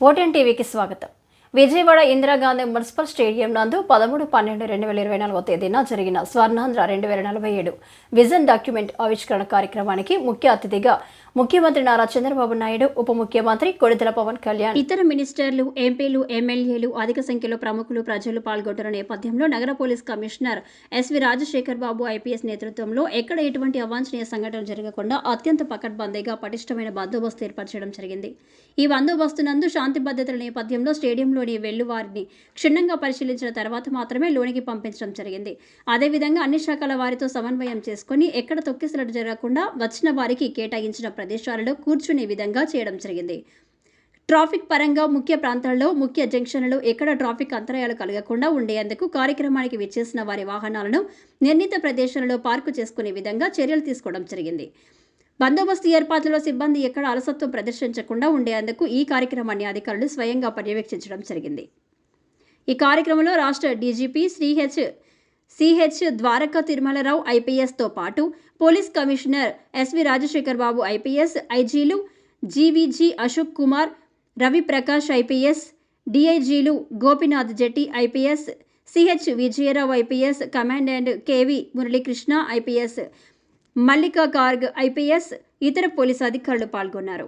ఓటెన్ టీవీకి స్వాగతం. Vijayawada Indira Gandhi municipal stadium నందు పదమూడు పన్నెండు రెండు వేల ఇరవై నాలుగో తేదీన జరిగిన స్వర్ణాంధ్ర రెండు వేల నలభై ఏడు విజన్ డాక్యుమెంట్ ఆవిష్కరణ కార్యక్రమానికి ముఖ్య అతిథిగా ముఖ్యమంత్రి నారా చంద్రబాబు నాయుడు ఉప ముఖ్యమంత్రి కొడితల పవన్ కళ్యాణ్. ఇతర మినిస్టర్లు ఎంపీలు ఎమ్మెల్యేలు అధిక సంఖ్యలో ప్రముఖులు ప్రజలు పాల్గొంటున్న నేపథ్యంలో నగర police commissioner SV Rajasekhar Babu IPS నేతృత్వంలో ఎక్కడ ఎటువంటి అవాంఛనీయ సంఘటనలు జరగకుండా అత్యంత పకడ్బందీగా పటిష్టమైన బందోబస్తు ఏర్పరచడం జరిగింది. ఈ బందోబస్తు నందు శాంతి భద్రతల నేపథ్యంలో స్టేడియంలోని వెళ్ళువారిని క్షుణ్ణంగా పరిశీలించిన తర్వాత మాత్రమే లోనికి పంపించడం జరిగింది. అదేవిధంగా అన్ని శాఖల వారితో సమన్వయం చేసుకుని ఎక్కడ తొక్కిసలట జరగకుండా వచ్చిన వారికి కేటాయించిన ప్రదేశాలలో కూర్చునే విధంగా చేయడం జరిగింది. ట్రాఫిక్ పరంగా ముఖ్య ప్రాంతాల్లో ముఖ్య జంక్షన్లలో ఎక్కడ ట్రాఫిక్ అంతరాయాలు కలగకుండా ఉండేందుకు కార్యక్రమానికి విచ్చేసిన వారి వాహనాలను నిర్ణీత ప్రదేశాలలో పార్కు చేసుకునే విధంగా చర్యలు తీసుకోవడం జరిగింది. బందోబస్తు ఏర్పాట్లలో సిబ్బంది ఎక్కడ అలసత్వం ప్రదర్శించకుండా ఉండేందుకు ఈ కార్యక్రమాన్ని అధికారులు స్వయంగా పర్యవేక్షించడం జరిగింది. ఈ కార్యక్రమంలో రాష్ట్ర డీజీపీ శ్రీహెచ్ సిహెచ్ ద్వారకా తిరుమలరావు ఐపీఎస్తో పాటు police commissioner SV Rajasekhar Babu IPS ఐజీలు GVG Ashok Kumar Ravi Prakash IPS డిఐజీలు Gopinath Jetti IPS CH Vijaya Rao IPS commandant KV Muralikrishna IPS Mallika Garg IPS ఇతర పోలీసు అధికారులు పాల్గొన్నారు.